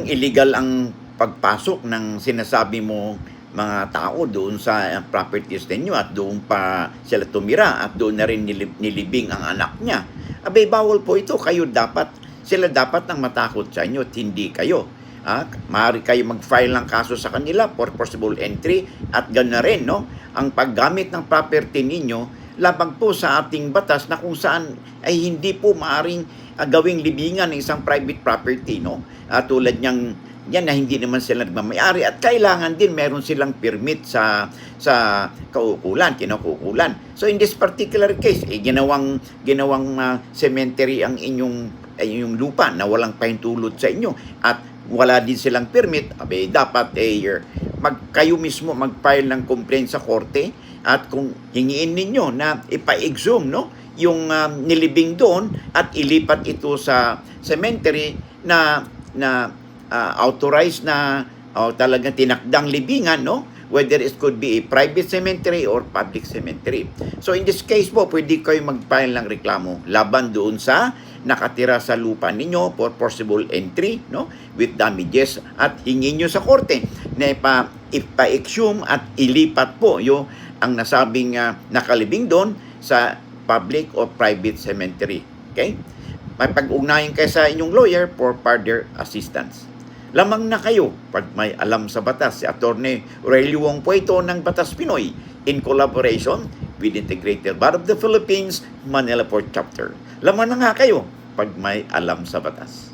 kung illegal ang pagpasok ng sinasabi mo mga tao doon sa properties ninyo at doon pa sila tumira at doon na rin nilib- nilibing ang anak niya. Abay, bawal po ito. Kayo dapat, sila dapat nang matakot sa inyo at hindi kayo. Ah, maaari kayo mag-file ng kaso sa kanila for forcible entry at gano'n rin, no? Ang paggamit ng property ninyo labag po sa ating batas na kung saan ay hindi po maaring ah, gawing libingan ng isang private property, no? Ah, tulad niyang yan na hindi naman sila nagmamayari at kailangan din meron silang permit sa sa kaukulan, kinukukulan. So in this particular case, eh, ginawang ginawang ah, cemetery ang inyong ay yung lupa na walang pahintulot sa inyo at wala din silang permit, abe, dapat eh, mag, kayo mismo mag-file ng complaint sa korte at kung hingiin ninyo na ipa-exhume no, yung um, nilibing doon at ilipat ito sa cemetery na na uh, authorized na o talagang tinakdang libingan, no? Whether it could be a private cemetery or public cemetery. So in this case po, pwede kayo mag-file ng reklamo laban doon sa nakatira sa lupa ninyo for forcible entry, no? With damages at hingin nyo sa korte na ipa, ipa-exhume at ilipat po yung ang nasabing ah, nakalibing doon sa public or private cemetery. Okay? May pag-ugnayan kayo sa inyong lawyer for further assistance. Lamang na kayo pag may alam sa batas si Attorney Aurelio Wong po ito ng Batas Pinoy in collaboration with Integrated Bar of the Philippines, Manila Port Chapter. Lamang na nga kayo pag may alam sa batas.